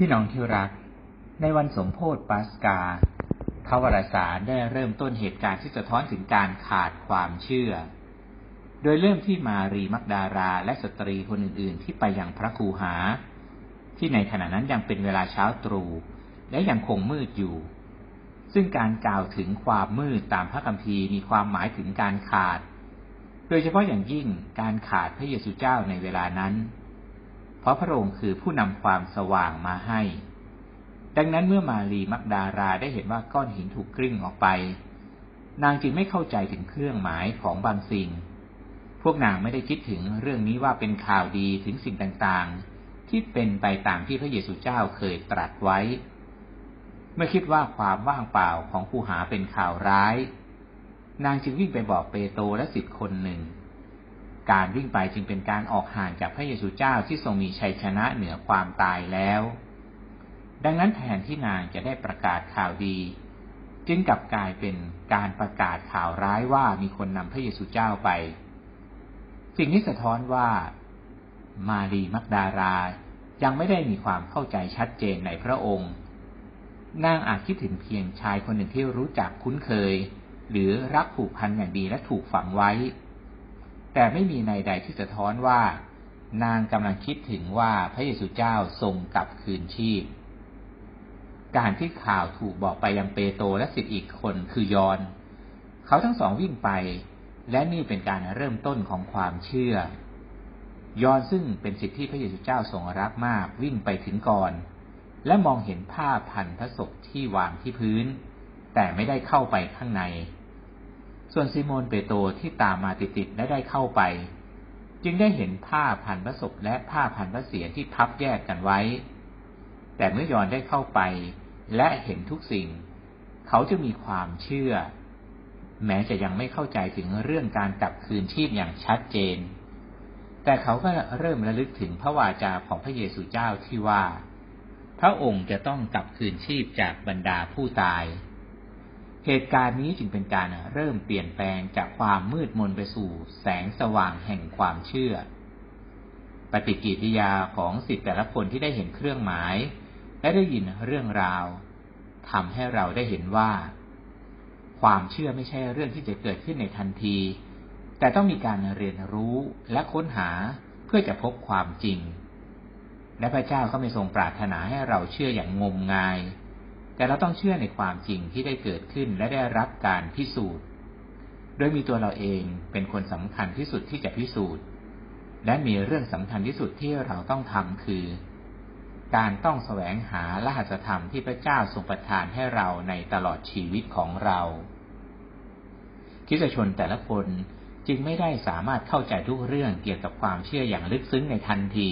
พี่น้องที่รัก ในวันสมโพธิปัสกาพระวรสารได้เริ่มต้นเหตุการณ์ที่สะท้อนถึงการขาดความเชื่อ โดยเริ่มที่มารีมักดาราและสตรีคนอื่น ๆ ที่ไปยังพระคูหา ที่ในขณะนั้นยังเป็นเวลาเช้าตรู่และยังคงมืดอยู่ ซึ่งการกล่าวถึงความมืดตามพระคัมภีร์มีความหมายถึงการขาด โดยเฉพาะอย่างยิ่งการขาดพระเยซูเจ้าในเวลานั้น เพราะพระองค์คือผู้นำความสว่างมาให้ ดังนั้นเมื่อมารีมักดาราได้เห็นว่าก้อนหินถูกกลิ้งออกไป นางจึงไม่เข้าใจถึงเครื่องหมายของบางสิ่ง พวกนางไม่ได้คิดถึงเรื่องนี้ว่าเป็นข่าวดีถึงสิ่งต่างๆ ที่เป็นไปตามที่พระเยซูเจ้าเคยตรัสไว้มื่อคิดว่าความว่างเปล่าของผู้หาเป็นข่าวร้าย นางจึงวิ่งไปบอกเปโตรและสิทธิ์คนหนึ่ง การวิ่งไปจึงเป็นการออกห่างจากพระเยซูเจ้าที่ทรงมีชัยชนะเหนือความตายแล้ว ดังนั้นแทนที่นางจะได้ประกาศข่าวดี จึงกลับกลายเป็นการประกาศข่าวร้ายว่ามีคนนำพระเยซูเจ้าไป สิ่งนี้สะท้อนว่า มารีมักดารายังไม่ได้มีความเข้าใจชัดเจนในพระองค์นางอาจคิดถึงเพียงชายคนหนึ่งที่รู้จักคุ้นเคย หรือรักผูกพันอย่างดีและถูกฝังไว้ แต่ไม่มีในใดที่สะท้อนว่า นางกำลังคิดถึงว่าพระเยซูเจ้าทรงกลับคืนชีพ การที่ข่าวถูกบอกไปยังเปโตรและสิทธิ์อีกคนคือยอน เขาทั้งสองวิ่งไป และนี่เป็นการเริ่มต้นของความเชื่อ ยอนซึ่งเป็นสิทธิที่พระเยซูเจ้าทรงรักมากวิ่งไปถึงก่อน และมองเห็นผ้าพันพระศพที่วางที่พื้น แต่ไม่ได้เข้าไปข้างใน ส่วนซิโมนเปโตรที่ตามมาติดๆและได้เข้าไป จึงได้เห็นผ้าพันพระศพและผ้าพันพระเศียรที่พับแยกกันไว้ แต่เมื่อยอนได้เข้าไป และเห็นทุกสิ่ง เขาจะมีความเชื่อ แม้จะยังไม่เข้าใจถึงเรื่องการกลับคืนชีพอย่างชัดเจน แต่เขาก็เริ่มระลึกถึงพระวาจาของพระเยซูเจ้าที่ว่า พระองค์จะต้องกลับคืนชีพจากบรรดาผู้ตาย เหตุการณ์นี้จึงเป็นการเริ่มเปลี่ยนแปลงจากความมืดมนไปสู่แสงสว่างแห่งความเชื่อ ปฏิกิริยาของสิทธิแต่ละคนที่ได้เห็นเครื่องหมาย และได้ยินเรื่องราวทำให้เราได้เห็นว่า ความเชื่อไม่ใช่เรื่องที่จะเกิดขึ้นในทันที แต่ต้องมีการเรียนรู้และค้นหาเพื่อจะพบความจริง และพระเจ้าก็ไม่ทรงปรารถนาให้เราเชื่ออย่างงมงาย แต่เราต้องเชื่อในความจริงที่ได้เกิดขึ้นและได้รับการพิสูจน์ โดยมีตัวเราเองเป็นคนสำคัญที่สุดที่จะพิสูจน์ และมีเรื่องสำคัญที่สุดที่เราต้องทำคือ การต้องแสวงหารหัสธรรมที่พระเจ้าทรงประทานให้เราในตลอดชีวิตของเราคิดชนแต่ละคนจึงไม่ได้สามารถเข้าใจทุกเรื่องเกี่ยวกับความเชื่ออย่างลึกซึ้งในทันที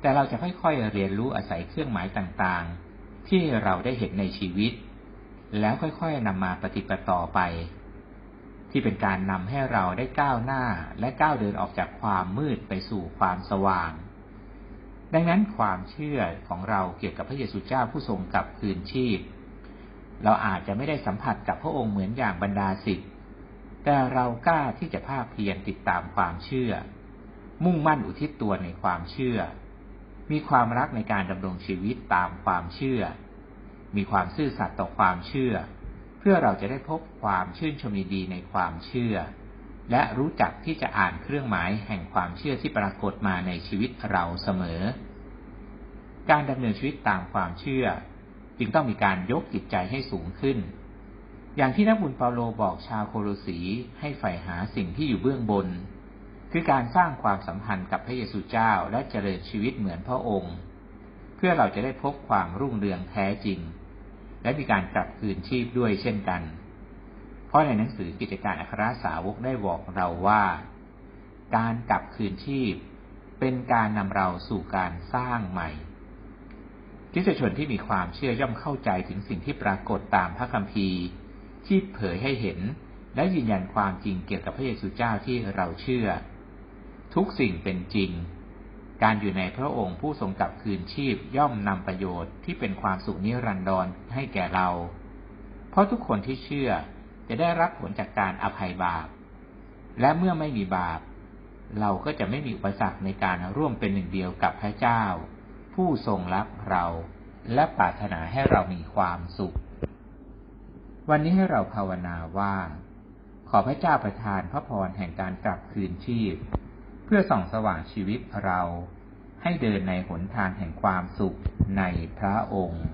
แต่เราจะค่อยๆเรียนรู้อาศัยเครื่องหมายต่างๆ ที่เราได้เห็นในชีวิต แล้วค่อยๆนำมาปฏิบัติต่อไป ที่เป็นการนำให้เราได้ก้าวหน้าและก้าวเดินออกจากความมืดไปสู่ความสว่าง ดังนั้นความเชื่อของเราเกี่ยวกับพระเยซูเจ้าผู้ทรงกลับคืนชีพ เราอาจจะไม่ได้สัมผัสกับพระองค์เหมือนอย่างบรรดาสิทธิ์แต่เรากล้าที่จะภาคเพียรติดตามความเชื่อ มุ่งมั่นอุทิศตัวในความเชื่อ มีความรักในการดำรงชีวิตตามความเชื่อ มีความซื่อสัตย์ต่อความเชื่อ เพื่อเราจะได้พบความชื่นชมยินดีในความเชื่อ และรู้จักที่จะอ่านเครื่องหมายแห่งความเชื่อที่ปรากฏมาในชีวิตเราเสมอ การดำเนินชีวิตตามความเชื่อ จึงต้องมีการยกจิตใจให้สูงขึ้น อย่างที่นักบุญเปาโลบอกชาวโคโลสีให้ใฝ่หาสิ่งที่อยู่เบื้องบน คือการสร้างความสัมพันธ์กับพระเยซูเจ้าและเจริญชีวิตเหมือนพระองค์ เพื่อเราจะได้พบความรุ่งเรืองแท้จริง และมีการกลับคืนชีพด้วยเช่นกัน เพราะในหนังสือกิจการอัครสาวกได้บอกเราว่า การกลับคืนชีพ เป็นการนำเราสู่การสร้างใหม่คิสชนที่มีความเชื่อย่อมเข้าใจถึงสิ่งที่ปรากฏตามพระคัมภีร์ที่เผยให้เห็น และยืนยันความจริงเกี่ยวกับพระเยซูเจ้าที่เราเชื่อ ทุกสิ่งเป็นจริง การอยู่ในพระองค์ผู้ทรงกลับคืนชีพย่อมนำประโยชน์ที่เป็นความสุขนิรันดรให้แก่เรา เพราะทุกคนที่เชื่อจะได้รับผลจากการอภัยบาป และเมื่อไม่มีบาป เราก็จะไม่มีอุปสรรคในการร่วมเป็นหนึ่งเดียวกับพระเจ้า ผู้ทรงรักเรา และปรารถนาให้เรามีความสุข วันนี้ให้เราภาวนาว่า ขอพระเจ้าประทานพระพรแห่งการกลับคืนชีพ เพื่อส่องสว่างชีวิตเราให้เดินในหนทางแห่งความสุขในพระองค์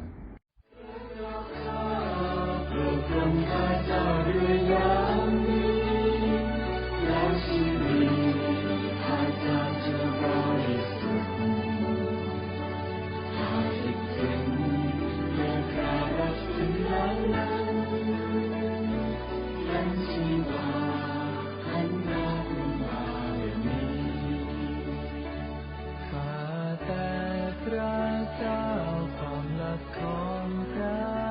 าแต่พระเจ้าความรักของพระ